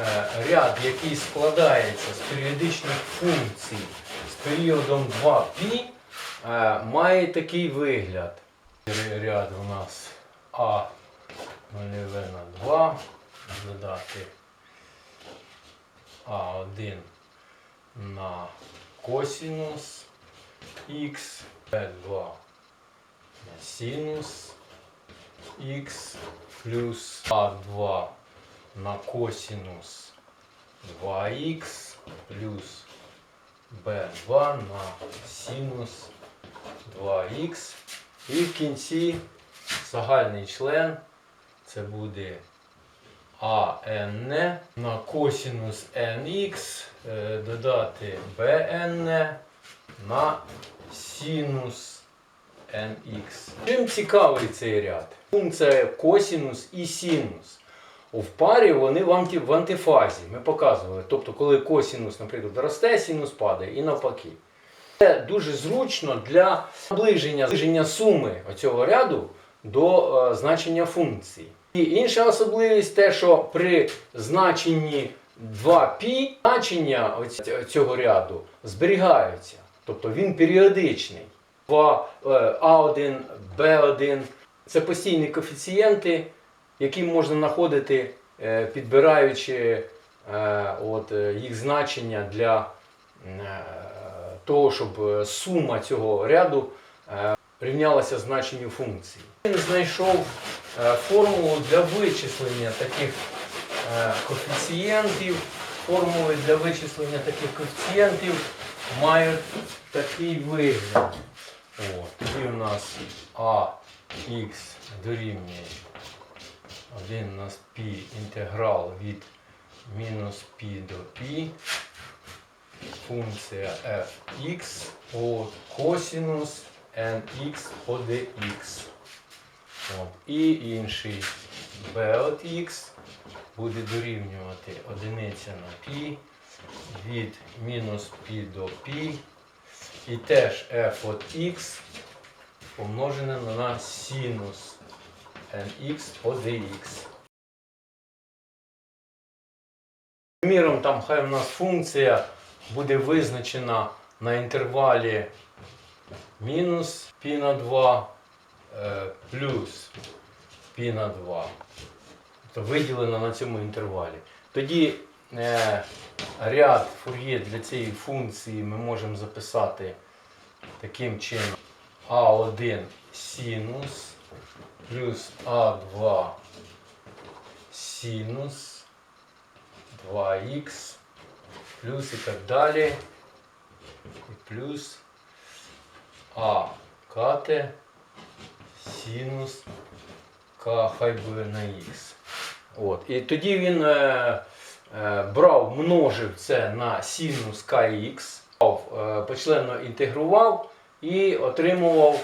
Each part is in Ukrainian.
е, ряд, який складається з періодичних функцій з періодом 2π, е, має такий вигляд. Ряд у нас А нульове на 2, додати А1 на косінус х, Б2 на синус х плюс А2 на косинус 2х плюс b2 на синус 2х. І в кінці загальний член це буде АН на косинус nx е, додати bn на синус nx. Чим цікавий цей ряд? Функція косинус і синус. В парі вони в, антифазі. Ми показували. Тобто, коли косинус, наприклад, росте, синус падає і навпаки. Це дуже зручно для наближення, суми цього ряду до е, значення функції. І інша особливість те, що при значенні 2π значення цього ряду зберігаються. Тобто він періодичний. 2, е, А1, Б1 це постійні коефіцієнти, які можна знаходити, е, підбираючи е, от, е, їх значення для того, щоб сума цього ряду рівнялася значенню функції. Він знайшов формулу для вичислення таких коефіцієнтів. Формули для вичислення таких коефіцієнтів мають такий вигляд. О, тоді у нас ax дорівнює 1 на π інтеграл від мінус π до π. Функція fx от косинус nx по dx. От. І інший b от x буде дорівнювати одиниця на π від мінус π до π. І теж f от x помножене на синус nx по dx. Приміром, там хай у нас функція буде визначена на інтервалі мінус π на 2 е, плюс π на 2. Тобто виділена на цьому інтервалі. Тоді е, ряд фур'є для цієї функції ми можемо записати таким чином А1 синус плюс А2 синус 2х плюс і так далі. І плюс А кате синус К хай буде на х. От. І тоді він е, е, брав, множив це на синус kx, е, почленно інтегрував і отримував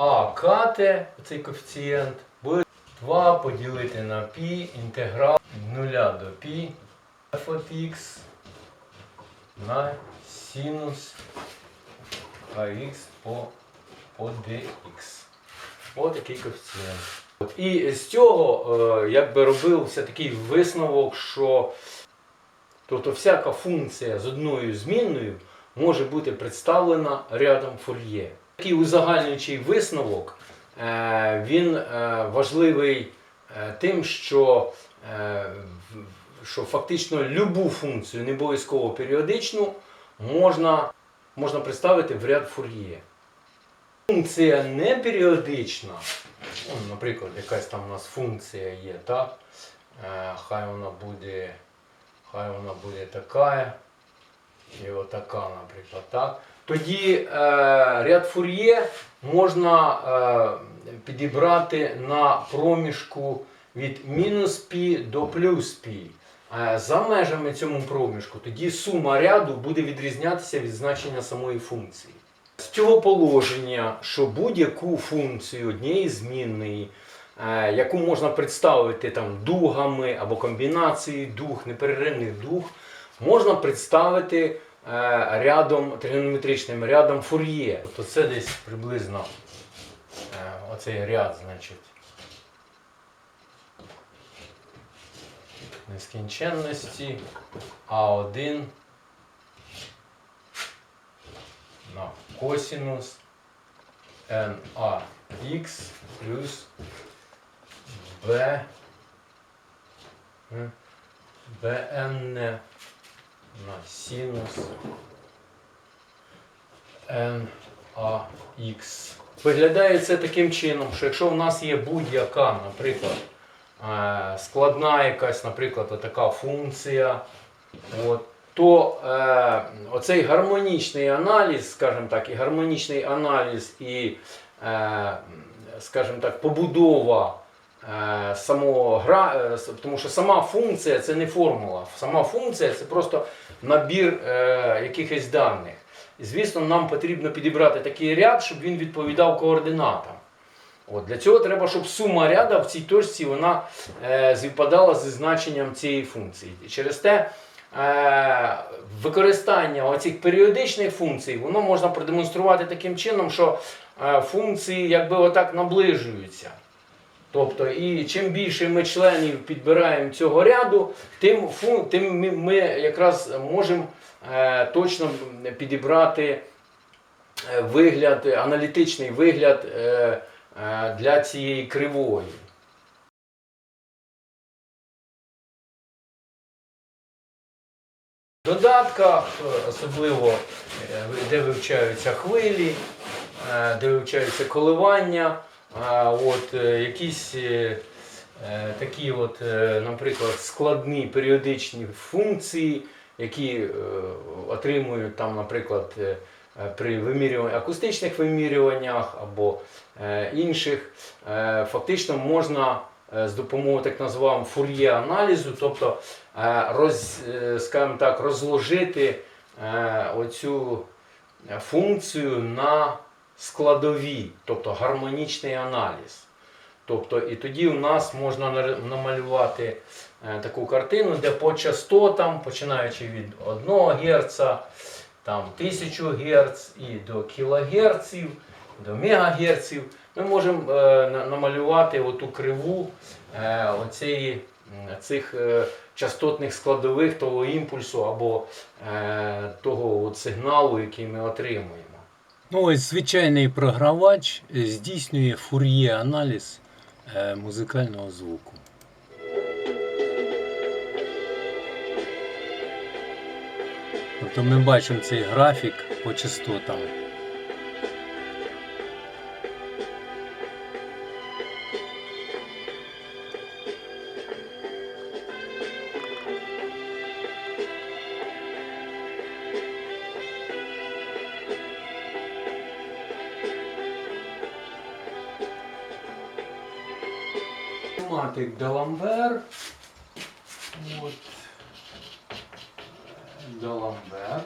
А кате, цей коефіцієнт, буде 2 поділити на π інтеграл від 0 до π f от x на синус ax по, по dx. Ось такий коефіцієнт. І з цього е, якби робився такий висновок, що тобто всяка функція з одною змінною може бути представлена рядом фур'є. Такий узагальнюючий висновок, е, він е, важливий е, тим, що, що фактично любу функцію, не обов'язково періодичну, можна, можна представити в ряд фур'є. Функція не періодична, наприклад, якась там у нас функція є, так? Хай вона буде, хай вона буде така і отака, наприклад, так? Тоді е, ряд фур'є можна е, підібрати на проміжку від мінус π до плюс π. Е, За межами цьому проміжку тоді сума ряду буде відрізнятися від значення самої функції. З цього положення, що будь-яку функцію однієї змінної, е, яку можна представити там дугами або комбінацією дуг, неперервних дуг, можна представити рядом тригонометричним рядом фур'є. Тобто це десь приблизно е, оцей ряд, значить. нескінченності А1 на косинус NAX плюс B BN на синус NAX. Виглядає це таким чином, що якщо в нас є будь-яка, наприклад, е, складна якась, наприклад, така функція, от, то е, оцей гармонічний аналіз, скажімо так, і гармонічний аналіз, і, е, скажімо так, побудова е, самого гра, е, тому що сама функція це не формула. Сама функція це просто набір е, якихось даних. І, звісно, нам потрібно підібрати такий ряд, щоб він відповідав координатам. От, для цього треба, щоб сума ряда в цій точці вона е, співпадала зі значенням цієї функції. І через те е, використання оцих періодичних функцій воно можна продемонструвати таким чином, що е, функції якби отак наближуються. Тобто, і чим більше ми членів підбираємо цього ряду, тим, фу, тим ми, ми якраз можемо е, точно підібрати е, вигляд, аналітичний вигляд е, е, для цієї кривої. В додатках, особливо е, де вивчаються хвилі, е, де вивчаються коливання, е, от, е, якісь е, е, такі, от, наприклад, складні періодичні функції, які отримують там, наприклад, при вимірюванні, акустичних вимірюваннях або інших, фактично можна з допомогою так називаємо фур'є аналізу, тобто роз, скажімо так, розложити оцю функцію на складові, тобто гармонічний аналіз. Тобто, і тоді у нас можна намалювати е, таку картину, де по частотам, починаючи від 1 Гц, там 1000 Гц і до кілогерців, до мегагерців, ми можемо е, намалювати оту криву е, оцієї, м, цих частотних складових того імпульсу або того от сигналу, який ми отримуємо. Ну, ось звичайний програвач здійснює фур'є аналіз е, музикального звуку. Тобто ми бачимо цей графік по частотам. Матик Даламбер. От. Даламбер,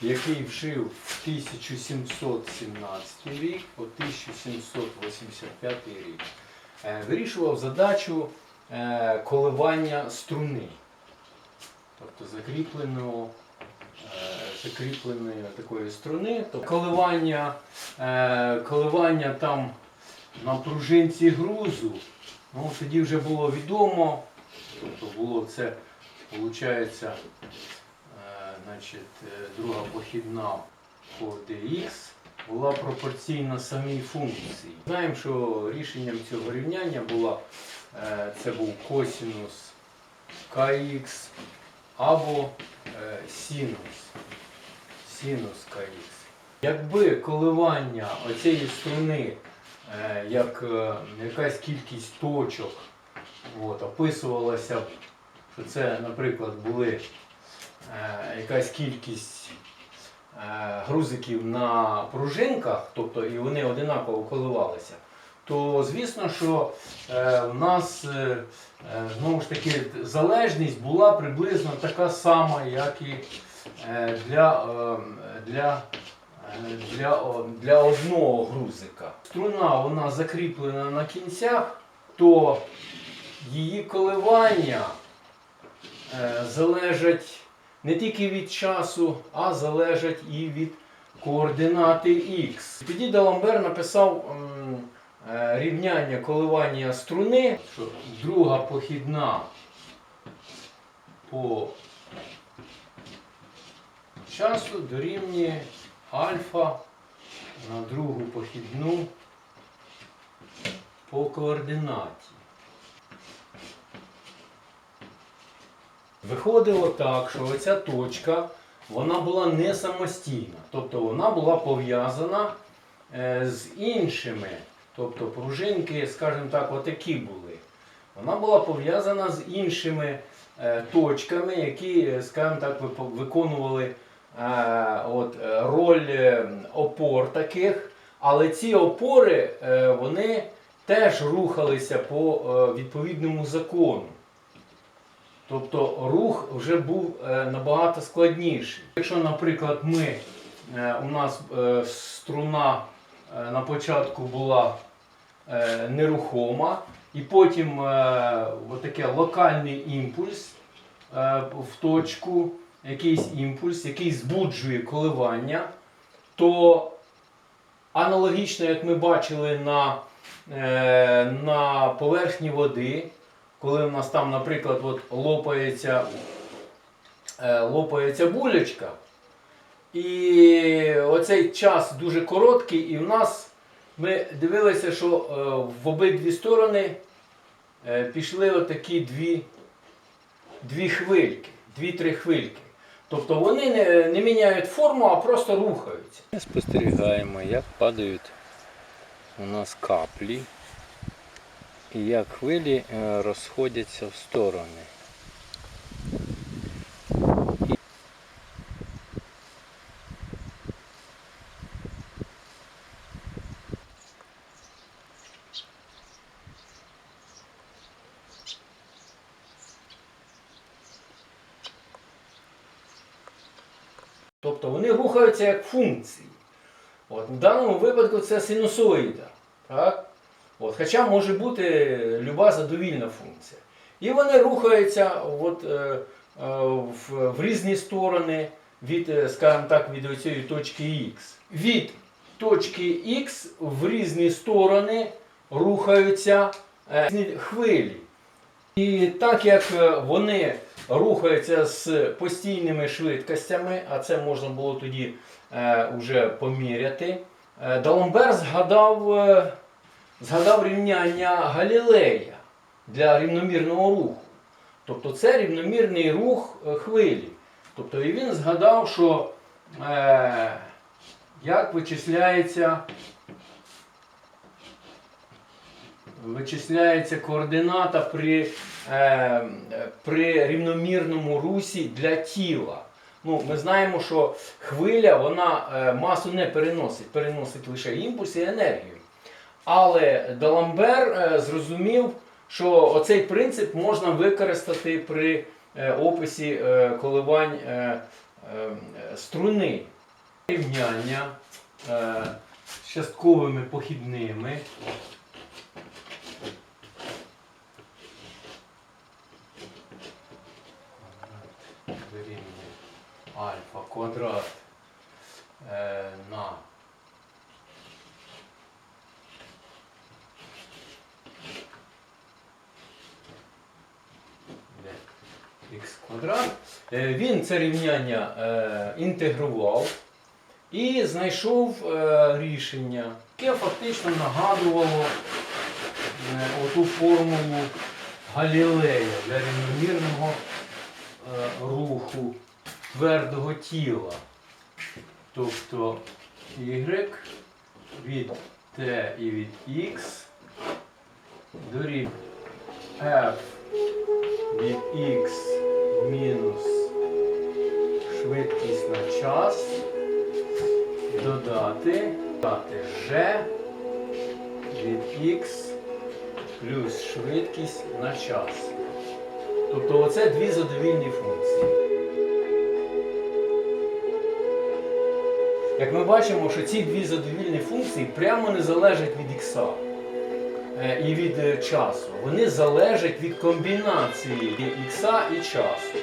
який вжив в 1717 рік по 1785 рік. Е, Вирішував задачу е, коливання струни. Тобто закріпленого, е, закріпленої такої струни. Тобто коливання, коливання там на пружинці грузу, ну, тоді вже було відомо, тобто було це, виходить, е, е, друга похідна по dx була пропорційна самій функції. Знаємо, що рішенням цього рівняння була, е, це був косінус kx або синус. Синус kx. Якби коливання оцієї струни як е, якась кількість точок от, описувалася, що це, наприклад, були е, якась кількість е, грузиків на пружинках, тобто і вони одинаково коливалися, то звісно, що е, в нас е, е, знову ж таки залежність була приблизно така сама, як і е, для, е, для Е, для, для одного грузика. Струна вона закріплена на кінцях, то її коливання е, залежать не тільки від часу, а залежать і від координати Х. Тоді Даламбер написав е, рівняння коливання струни, що друга похідна по часу дорівнює альфа на другу похідну по координаті. Виходило так, що оця точка вона була не самостійна. Тобто вона була пов'язана е, з іншими. Тобто пружинки, скажімо так, отакі були. Вона була пов'язана з іншими е, точками, які, е, скажімо так, виконували от, е, роль е, опор таких. Але ці опори е, вони теж рухалися по е, відповідному закону. Тобто рух вже був е, набагато складніший. Якщо, наприклад, ми, е, у нас е, струна е, на початку була е, нерухома, і потім е, отаке локальний імпульс е, в точку, якийсь імпульс, який збуджує коливання, то аналогічно, як ми бачили на, е, на поверхні води, коли у нас там, наприклад, от лопається, е, лопається булечка, і оцей час дуже короткий, і в нас ми дивилися, що е, в обидві сторони е, пішли отакі дві, дві хвильки, дві-три хвильки. Тобто вони не, не міняють форму, а просто рухаються. Ми спостерігаємо, як падають у нас каплі і як хвилі е, розходяться в сторони. Тобто вони як функції. От, в даному випадку це синусоїда. Так? От, хоча може бути люба задовільна функція. І вони рухаються от, е, е, в, в різні сторони від, е, скажімо так, від цієї точки Х. Від точки Х в різні сторони рухаються е, хвилі. І так як е, вони рухаються з постійними швидкостями, а це можна було тоді е, вже поміряти, е, Даламбер згадав, е, згадав рівняння Галілея для рівномірного руху. Тобто це рівномірний рух е, хвилі. Тобто і він згадав, що е, як вичисляється вичисляється координата при, е, при рівномірному русі для тіла. Ну, ми знаємо, що хвиля вона е, масу не переносить, переносить лише імпульс і енергію. Але Даламбер е, зрозумів, що оцей принцип можна використати при е, описі е, коливань е, е, струни. Рівняння е, з частковими похідними. дорівнює альфа квадрат е, на х квадрат. Е, Він це рівняння е, інтегрував і знайшов рішення, яке фактично нагадувало оту формулу Галілея для рівномірного руху твердого тіла. Тобто y від t і від x дорівнює f від x мінус швидкість на час додати, додати g від x плюс швидкість на час. Тобто оце дві задовільні функції. Як ми бачимо, що ці дві задовільні функції прямо не залежать від ікса е, і від е, часу. Вони залежать від комбінації ікса і часу.